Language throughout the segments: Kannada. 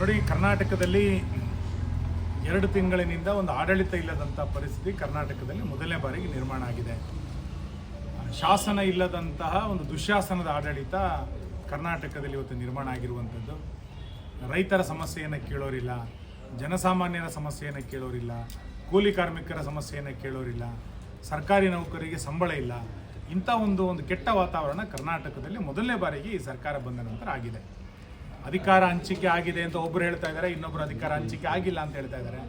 ನೋಡಿ, ಕರ್ನಾಟಕದಲ್ಲಿ ಎರಡು ತಿಂಗಳಿನಿಂದ ಒಂದು ಆಡಳಿತ ಇಲ್ಲದಂಥ ಪರಿಸ್ಥಿತಿ ಕರ್ನಾಟಕದಲ್ಲಿ ಮೊದಲನೇ ಬಾರಿಗೆ ನಿರ್ಮಾಣ ಆಗಿದೆ. ಶಾಸನ ಇಲ್ಲದಂತಹ ಒಂದು ದುಶಾಸನದ ಆಡಳಿತ ಕರ್ನಾಟಕದಲ್ಲಿ ಇವತ್ತು ನಿರ್ಮಾಣ ಆಗಿರುವಂಥದ್ದು ರೈತರ ಸಮಸ್ಯೆಯನ್ನು ಕೇಳೋರಿಲ್ಲ, ಜನಸಾಮಾನ್ಯರ ಸಮಸ್ಯೆಯನ್ನು ಕೇಳೋರಿಲ್ಲ, ಕೂಲಿ ಕಾರ್ಮಿಕರ ಸಮಸ್ಯೆಯನ್ನು ಕೇಳೋರಿಲ್ಲ, ಸರ್ಕಾರಿ ನೌಕರಿಗೆ ಸಂಬಳ ಇಲ್ಲ. ಇಂಥ ಒಂದು ಒಂದು ಕೆಟ್ಟ ವಾತಾವರಣ ಕರ್ನಾಟಕದಲ್ಲಿ ಮೊದಲನೇ ಬಾರಿಗೆ ಈ ಸರ್ಕಾರ ಬಂದ ನಂತರ ಆಗಿದೆ. ಅಧಿಕಾರ ಹಂಚಿಕೆ ಆಗಿದೆ ಅಂತ ಒಬ್ಬರು ಹೇಳ್ತಾ ಇದ್ದಾರೆ ಇನ್ನೊಬ್ಬರು ಅಧಿಕಾರ ಹಂಚಿಕೆ ಆಗಿಲ್ಲ ಅಂತ ಹೇಳ್ತಾ ಇದ್ದಾರೆ.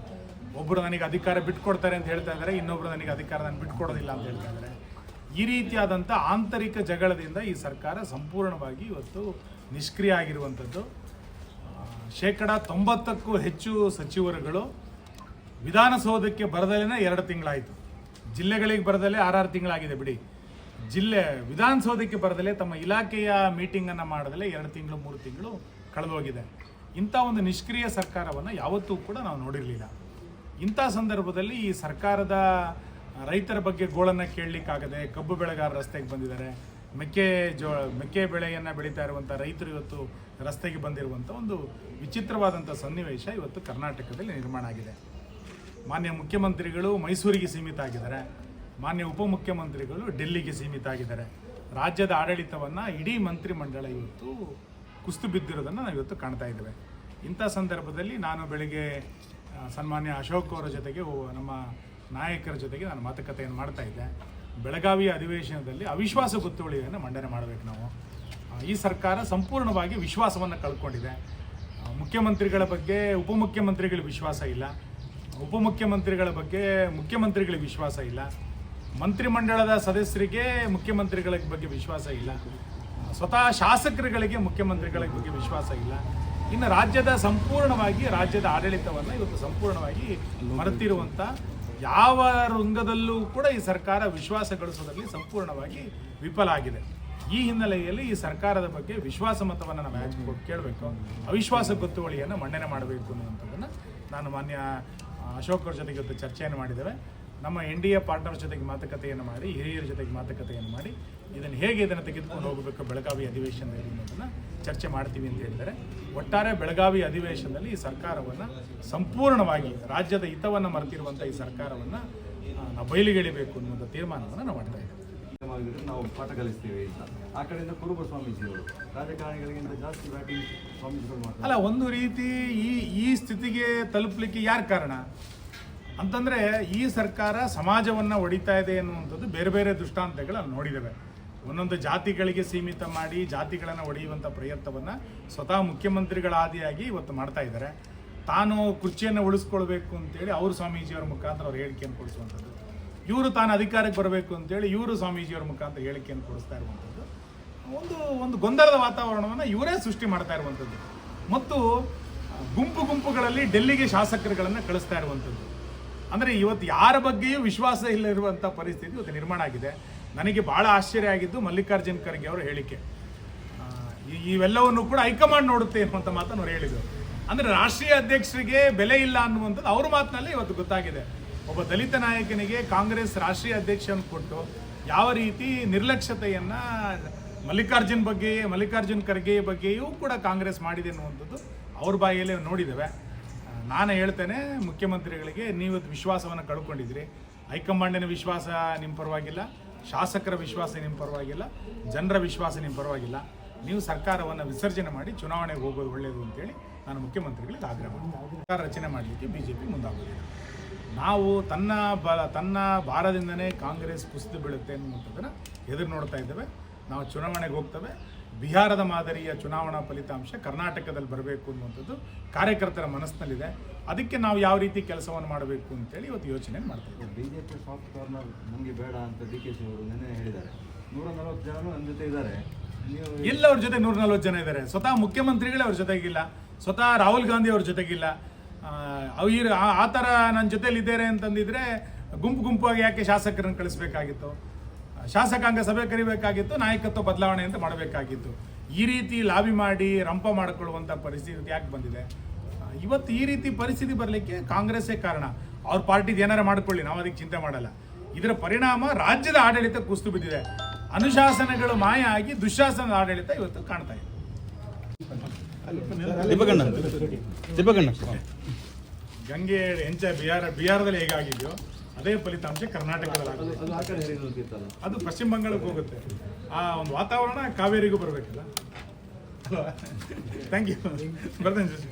ಒಬ್ಬರು ನನಗೆ ಅಧಿಕಾರ ಬಿಟ್ಕೊಡ್ತಾರೆ ಅಂತ ಹೇಳ್ತಾ ಇದ್ದಾರೆ ಇನ್ನೊಬ್ಬರು ನನಗೆ ಅಧಿಕಾರ ನಾನು ಬಿಟ್ಕೊಡೋದಿಲ್ಲ ಅಂತ ಹೇಳ್ತಾ ಇದ್ದಾರೆ. ಈ ರೀತಿಯಾದಂಥ ಆಂತರಿಕ ಜಗಳದಿಂದ ಈ ಸರ್ಕಾರ ಸಂಪೂರ್ಣವಾಗಿ ಇವತ್ತು ನಿಷ್ಕ್ರಿಯ ಆಗಿರುವಂಥದ್ದು ಶೇಕಡ ತೊಂಬತ್ತಕ್ಕೂ ಹೆಚ್ಚು ಸಚಿವರುಗಳು ವಿಧಾನಸೌಧಕ್ಕೆ ಬರದಲ್ಲೇ ಎರಡು ತಿಂಗಳಾಯಿತು. ಜಿಲ್ಲೆಗಳಿಗೆ ಬರದಲ್ಲೇ ಆರಾರು ತಿಂಗಳಾಗಿದೆ ಬಿಡಿ. ಜಿಲ್ಲೆ ವಿಧಾನಸೌಧಕ್ಕೆ ಬರದಲ್ಲೇ ತಮ್ಮ ಇಲಾಖೆಯ ಮೀಟಿಂಗನ್ನು ಮಾಡದಲ್ಲೇ ಎರಡು ತಿಂಗಳು, ಮೂರು ತಿಂಗಳು ಕಳೆದೋಗಿದೆ. ಇಂಥ ಒಂದು ನಿಷ್ಕ್ರಿಯ ಸರ್ಕಾರವನ್ನು ಯಾವತ್ತೂ ಕೂಡ ನಾವು ನೋಡಿರಲಿಲ್ಲ. ಇಂಥ ಸಂದರ್ಭದಲ್ಲಿ ಈ ಸರ್ಕಾರದ ರೈತರ ಬಗ್ಗೆ ಗೋಳನ್ನು ಕೇಳಲಿಕ್ಕಾಗದೆ ಕಬ್ಬು ಬೆಳೆಗಾರ ರಸ್ತೆಗೆ ಬಂದಿದ್ದಾರೆ. ಮೆಕ್ಕೆ ಜೋ, ಮೆಕ್ಕೆ ಬೆಳೆಯನ್ನು ಬೆಳೀತಾ ಇರುವಂಥ ರೈತರು ಇವತ್ತು ರಸ್ತೆಗೆ ಬಂದಿರುವಂಥ ಒಂದು ವಿಚಿತ್ರವಾದಂಥ ಸನ್ನಿವೇಶ ಇವತ್ತು ಕರ್ನಾಟಕದಲ್ಲಿ ನಿರ್ಮಾಣ ಆಗಿದೆ. ಮಾನ್ಯ ಮುಖ್ಯಮಂತ್ರಿಗಳು ಮೈಸೂರಿಗೆ ಸೀಮಿತ ಆಗಿದ್ದಾರೆ. ಮಾನ್ಯ ಉಪಮುಖ್ಯಮಂತ್ರಿಗಳು ಡೆಲ್ಲಿಗೆ ಸೀಮಿತ ಆಗಿದ್ದಾರೆ. ರಾಜ್ಯದ ಆಡಳಿತವನ್ನು ಇಡೀ ಮಂತ್ರಿಮಂಡಲ ಇವತ್ತು ಕುಸ್ತು ಬಿದ್ದಿರೋದನ್ನು ನಾವು ಇವತ್ತು ಕಾಣ್ತಾ ಇದ್ದೇವೆ. ಇಂಥ ಸಂದರ್ಭದಲ್ಲಿ ನಾನು ಬೆಳಿಗ್ಗೆ ಸನ್ಮಾನ್ಯ ಅಶೋಕ್ ಅವರ ಜೊತೆಗೆ ನಮ್ಮ ನಾಯಕರ ಜೊತೆಗೆ ನಾನು ಮಾತುಕತೆಯನ್ನು ಮಾಡ್ತಾ ಇದ್ದೆ. ಬೆಳಗಾವಿ ಅಧಿವೇಶನದಲ್ಲಿ ಅವಿಶ್ವಾಸ ಗೊತ್ತುವಳಿಯನ್ನು ಮಂಡನೆ ಮಾಡಬೇಕು ನಾವು. ಈ ಸರ್ಕಾರ ಸಂಪೂರ್ಣವಾಗಿ ವಿಶ್ವಾಸವನ್ನು ಕಳ್ಕೊಂಡಿದೆ. ಮುಖ್ಯಮಂತ್ರಿಗಳ ಬಗ್ಗೆ ಉಪಮುಖ್ಯಮಂತ್ರಿಗಳ ವಿಶ್ವಾಸ ಇಲ್ಲ. ಉಪಮುಖ್ಯಮಂತ್ರಿಗಳ ಬಗ್ಗೆ ಮುಖ್ಯಮಂತ್ರಿಗಳಿಗೆ ವಿಶ್ವಾಸ ಇಲ್ಲ. ಮಂತ್ರಿಮಂಡಲದ ಸದಸ್ಯರಿಗೆ ಮುಖ್ಯಮಂತ್ರಿಗಳ ಬಗ್ಗೆ ವಿಶ್ವಾಸ ಇಲ್ಲ. ಸ್ವತಃ ಶಾಸಕರುಗಳಿಗೆ, ಮುಖ್ಯಮಂತ್ರಿಗಳ ಬಗ್ಗೆ ವಿಶ್ವಾಸ ಇಲ್ಲ. ಇನ್ನು ರಾಜ್ಯದ ಸಂಪೂರ್ಣವಾಗಿ, ರಾಜ್ಯದ ಆಡಳಿತವನ್ನು ಇವತ್ತು ಸಂಪೂರ್ಣವಾಗಿ ಮರೆತಿರುವಂಥ ಯಾವ ರಂಗದಲ್ಲೂ ಕೂಡ ಈ ಸರ್ಕಾರ ವಿಶ್ವಾಸ ಗಳಿಸೋದ್ರಲ್ಲಿ ಸಂಪೂರ್ಣವಾಗಿ ವಿಫಲ ಆಗಿದೆ. ಈ ಹಿನ್ನೆಲೆಯಲ್ಲಿ ಈ ಸರ್ಕಾರದ ಬಗ್ಗೆ ವಿಶ್ವಾಸ ಮತವನ್ನು ನಾವು ಯಾಕೆ ಕೇಳಬೇಕು? ಅವಿಶ್ವಾಸ ಗೊತ್ತುವಳಿಯನ್ನು ಮಂಡನೆ ಮಾಡಬೇಕು ಅನ್ನುವಂಥದ್ದನ್ನು ನಾನು ಮಾನ್ಯ ಅಶೋಕ್ ಅವ್ರ ಜೊತೆಗೆ ಇವತ್ತು ಚರ್ಚೆಯನ್ನು ಮಾಡಿದ್ದೇವೆ. ನಮ್ಮ ಎನ್ ಡಿ ಎ ಪಾರ್ಟ್ನರ್ ಜೊತೆಗೆ ಮಾತುಕತೆಯನ್ನು ಮಾಡಿ ಹಿರಿಯರ ಜೊತೆಗೆ ಮಾತುಕತೆಯನ್ನು ಮಾಡಿ ಇದನ್ನು ಹೇಗೆ ಇದನ್ನು ತೆಗೆದುಕೊಂಡು ಹೋಗಬೇಕು ಬೆಳಗಾವಿ ಅಧಿವೇಶನದಲ್ಲಿ ಅನ್ನೋದನ್ನು ಚರ್ಚೆ ಮಾಡ್ತೀವಿ ಅಂತ ಹೇಳಿದರೆ ಒಟ್ಟಾರೆ ಬೆಳಗಾವಿ ಅಧಿವೇಶನದಲ್ಲಿ ಈ ಸರ್ಕಾರವನ್ನು ಸಂಪೂರ್ಣವಾಗಿ ರಾಜ್ಯದ ಹಿತವನ್ನು ಮರೆತಿರುವಂಥ ಈ ಸರ್ಕಾರವನ್ನು ನಾವು ಬಯಲಿಗೆಳಿಬೇಕು ಅನ್ನುವಂಥ ತೀರ್ಮಾನವನ್ನು ನಾವು ಮಾಡ್ತಾ ಇದ್ದೇವೆ. ನಾವು ಪಾಠ ಕಲಿಸ್ತೀವಿ ಅಂತ. ಆ ಕಡೆಯಿಂದ ಕುರುಬ ಸ್ವಾಮೀಜಿಗಳು ರಾಜಕಾರಣಿಗಳಿಗಿಂತ ಜಾಸ್ತಿ ಬ್ಯಾಟಿಂಗ್ ಸ್ವಾಮೀಜಿಗಳು ಅಲ್ಲ ಒಂದು ರೀತಿ ಈ ಈ ಸ್ಥಿತಿಗೆ ತಲುಪಲಿಕ್ಕೆ ಯಾರು ಕಾರಣ? ಅಂತಂದ್ರೆ ಈ ಸರ್ಕಾರ ಸಮಾಜವನ್ನು ಒಡಿತಾ ಇದೆ ಅನ್ನುವಂಥದ್ದು ಬೇರೆ ಬೇರೆ ದೃಷ್ಟಾಂತಗಳು ಅಲ್ಲಿ ನೋಡಿದ್ದೇವೆ ಒಂದೊಂದು ಜಾತಿಗಳಿಗೆ ಸೀಮಿತ ಮಾಡಿ ಜಾತಿಗಳನ್ನು ಒಡೆಯುವಂಥ ಪ್ರಯತ್ನವನ್ನು ಸ್ವತಃ ಮುಖ್ಯಮಂತ್ರಿಗಳ ಆದಿಯಾಗಿ ಇವತ್ತು ಮಾಡ್ತಾ ಇದ್ದಾರೆ. ತಾನು ಕುರ್ಚಿಯನ್ನು ಉಳಿಸ್ಕೊಳ್ಬೇಕು ಅಂತೇಳಿ ಅವರು ಸ್ವಾಮೀಜಿಯವರ ಮುಖಾಂತರ ಅವ್ರು ಹೇಳಿಕೆಯನ್ನು ಕೊಡಿಸುವಂಥದ್ದು. ಇವರು ತಾನು ಅಧಿಕಾರಕ್ಕೆ ಬರಬೇಕು ಅಂತೇಳಿ ಇವರು ಸ್ವಾಮೀಜಿಯವರ ಮುಖಾಂತರ ಹೇಳಿಕೆಯನ್ನು ಕೊಡಿಸ್ತಾ ಇರುವಂಥದ್ದು. ಒಂದು ಒಂದು ಗೊಂದಲದ ವಾತಾವರಣವನ್ನು ಇವರೇ ಸೃಷ್ಟಿ ಮಾಡ್ತಾ ಇರುವಂಥದ್ದು. ಮತ್ತು ಗುಂಪು ಗುಂಪುಗಳಲ್ಲಿ ಡೆಲ್ಲಿಗೆ ಶಾಸಕರುಗಳನ್ನು ಕಳಿಸ್ತಾ ಇರುವಂಥದ್ದು. ಅಂದರೆ ಇವತ್ತು ಯಾರ ಬಗ್ಗೆಯೂ ವಿಶ್ವಾಸ ಇಲ್ಲದಿರುವಂಥ ಪರಿಸ್ಥಿತಿ ಇವತ್ತು ನಿರ್ಮಾಣ ಆಗಿದೆ. ನನಗೆ ಭಾಳ ಆಶ್ಚರ್ಯ ಆಗಿದ್ದು ಮಲ್ಲಿಕಾರ್ಜುನ್ ಖರ್ಗೆ ಅವರ ಹೇಳಿಕೆ. ಇವೆಲ್ಲವನ್ನು ಕೂಡ ಹೈಕಮಾಂಡ್ ನೋಡುತ್ತೆ ಅನ್ನುವಂಥ ಮಾತನ್ನು ಅವ್ರು ಹೇಳಿದರು. ಅಂದರೆ ರಾಷ್ಟ್ರೀಯ ಅಧ್ಯಕ್ಷರಿಗೆ ಬೆಲೆ ಇಲ್ಲ ಅನ್ನುವಂಥದ್ದು ಅವ್ರ ಮಾತಿನಲ್ಲಿ ಇವತ್ತು ಗೊತ್ತಾಗಿದೆ. ಒಬ್ಬ ದಲಿತ ನಾಯಕನಿಗೆ ಕಾಂಗ್ರೆಸ್ ರಾಷ್ಟ್ರೀಯ ಅಧ್ಯಕ್ಷನ ಕೊಟ್ಟು ಯಾವ ರೀತಿ ನಿರ್ಲಕ್ಷ್ಯತೆಯನ್ನು ಮಲ್ಲಿಕಾರ್ಜುನ್ ಬಗ್ಗೆ ಮಲ್ಲಿಕಾರ್ಜುನ್ ಖರ್ಗೆ ಬಗ್ಗೆಯೂ ಕೂಡ ಕಾಂಗ್ರೆಸ್ ಮಾಡಿದೆ ಅನ್ನುವಂಥದ್ದು ಅವ್ರ ಬಾಯಿಯಲ್ಲೇ ನೋಡಿದ್ದೇವೆ. ನಾನು ಹೇಳ್ತೇನೆ, ಮುಖ್ಯಮಂತ್ರಿಗಳಿಗೆ ನೀವು ವಿಶ್ವಾಸವನ್ನು ಕಳ್ಕೊಂಡಿದ್ರಿ ಹೈಕಮಾಂಡಿನ ವಿಶ್ವಾಸ ನಿಮ್ಮ ಪರವಾಗಿಲ್ಲ, ಶಾಸಕರ ವಿಶ್ವಾಸ ನಿಮ್ಮ ಪರವಾಗಿಲ್ಲ, ಜನರ ವಿಶ್ವಾಸ ನಿಮ್ಮ ಪರವಾಗಿಲ್ಲ. ನೀವು ಸರ್ಕಾರವನ್ನು ವಿಸರ್ಜನೆ ಮಾಡಿ ಚುನಾವಣೆಗೆ ಹೋಗೋದು ಒಳ್ಳೆಯದು ಅಂತೇಳಿ ನಾನು ಮುಖ್ಯಮಂತ್ರಿಗಳಿಗೆ ಆಗ್ರಹ ಮಾಡ್ತೀನಿ. ಸರ್ಕಾರ ರಚನೆ ಮಾಡಲಿಕ್ಕೆ ಬಿ ಜೆ ಪಿ ನಾವು ತನ್ನ ಬ ತನ್ನ ಭಾರದಿಂದನೇ ಕಾಂಗ್ರೆಸ್ ಕುಸಿದು ಬೀಳುತ್ತೆ ಅನ್ನುವಂಥದ್ದನ್ನು ಎದುರು ನೋಡ್ತಾ ಇದ್ದೇವೆ. ನಾವು ಚುನಾವಣೆಗೆ ಹೋಗ್ತೇವೆ. ಬಿಹಾರದ ಮಾದರಿಯ ಚುನಾವಣಾ ಫಲಿತಾಂಶ ಕರ್ನಾಟಕದಲ್ಲಿ ಬರಬೇಕು ಅನ್ನುವಂಥದ್ದು ಕಾರ್ಯಕರ್ತರ ಮನಸ್ಸಿನಲ್ಲಿದೆ. ಅದಕ್ಕೆ ನಾವು ಯಾವ ರೀತಿ ಕೆಲಸವನ್ನು ಮಾಡಬೇಕು ಅಂತೇಳಿ ಇವತ್ತು ಯೋಚನೆ ಮಾಡ್ತಾ ಜೆ ಬಿಜೆಪಿ ಸಾಫ್ಟ್ ಕಾರ್ನರ್ ನಮಗೆ ಬೇಡ ಅಂತ ಡಿ ಕೆ ಶಿ ಅವರು ನಿನ್ನೆ ಹೇಳಿದ್ದಾರೆ. ನೂರ ನಲವತ್ತು ಜನ ನನ್ನ ಜೊತೆ ಇದ್ದಾರೆ. ಇಲ್ಲ ಅವ್ರ ಜೊತೆ ನೂರ ನಲ್ವತ್ತು ಜನ ಇದ್ದಾರೆ. ಸ್ವತಃ ಮುಖ್ಯಮಂತ್ರಿಗಳೇ ಅವ್ರ ಜೊತೆಗಿಲ್ಲ. ಸ್ವತಃ ರಾಹುಲ್ ಗಾಂಧಿ ಅವ್ರ ಜೊತೆಗಿಲ್ಲ. ಅವ್ರು ಆ- ಆ ಥರ ನನ್ನ ಜೊತೆಲಿ ಇದ್ದಾರೆ ಅಂತಂದಿದ್ರೆ ಗುಂಪು ಗುಂಪಾಗಿ ಯಾಕೆ ಶಾಸಕರನ್ನು ಕಳಿಸ್ಬೇಕಾಗಿತ್ತು? ಶಾಸಕಾಂಗ ಸಭೆ ಕರಿಬೇಕಾಗಿತ್ತು ನಾಯಕತ್ವ ಬದಲಾವಣೆ ಅಂತ ಮಾಡಬೇಕಾಗಿತ್ತು. ಈ ರೀತಿ ಲಾಬಿ ಮಾಡಿ ರಂಪ ಮಾಡಿಕೊಳ್ಳುವಂಥ ಪರಿಸ್ಥಿತಿ ಯಾಕೆ ಬಂದಿದೆ? ಇವತ್ತು ಈ ರೀತಿ ಪರಿಸ್ಥಿತಿ ಬರಲಿಕ್ಕೆ ಕಾಂಗ್ರೆಸ್ಸೇ ಕಾರಣ. ಅವ್ರ ಪಾರ್ಟಿದು ಏನಾರ ಮಾಡ್ಕೊಳ್ಳಿ ನಾವು ಅದಕ್ಕೆ ಚಿಂತೆ ಮಾಡಲ್ಲ. ಇದರ ಪರಿಣಾಮ ರಾಜ್ಯದ ಆಡಳಿತ ಕುಸ್ತು ಬಿದ್ದಿದೆ. ಅನುಶಾಸನಗಳು ಮಾಯ ಆಗಿ ದುಶಾಸನದ ಆಡಳಿತ ಇವತ್ತು ಕಾಣ್ತಾ ಇದೆ. ಗಂಗೆ ಹೆಂಚ ಬಿಹಾರ ಬಿಹಾರದಲ್ಲಿ ಹೇಗಾಗಿದೆಯೋ? ಅದೇ ಫಲಿತಾಂಶ ಕರ್ನಾಟಕದಲ್ಲಿ ಅದು ಪಶ್ಚಿಮ ಬಂಗಾಳಕ್ಕೆ ಹೋಗುತ್ತೆ. ಆ ಒಂದು ವಾತಾವರಣ ಕಾವೇರಿಗೂ ಬರಬೇಕಲ್ಲ. ಥ್ಯಾಂಕ್ ಯು ಬರ್ತೇನೆ ಜೋಶಿ.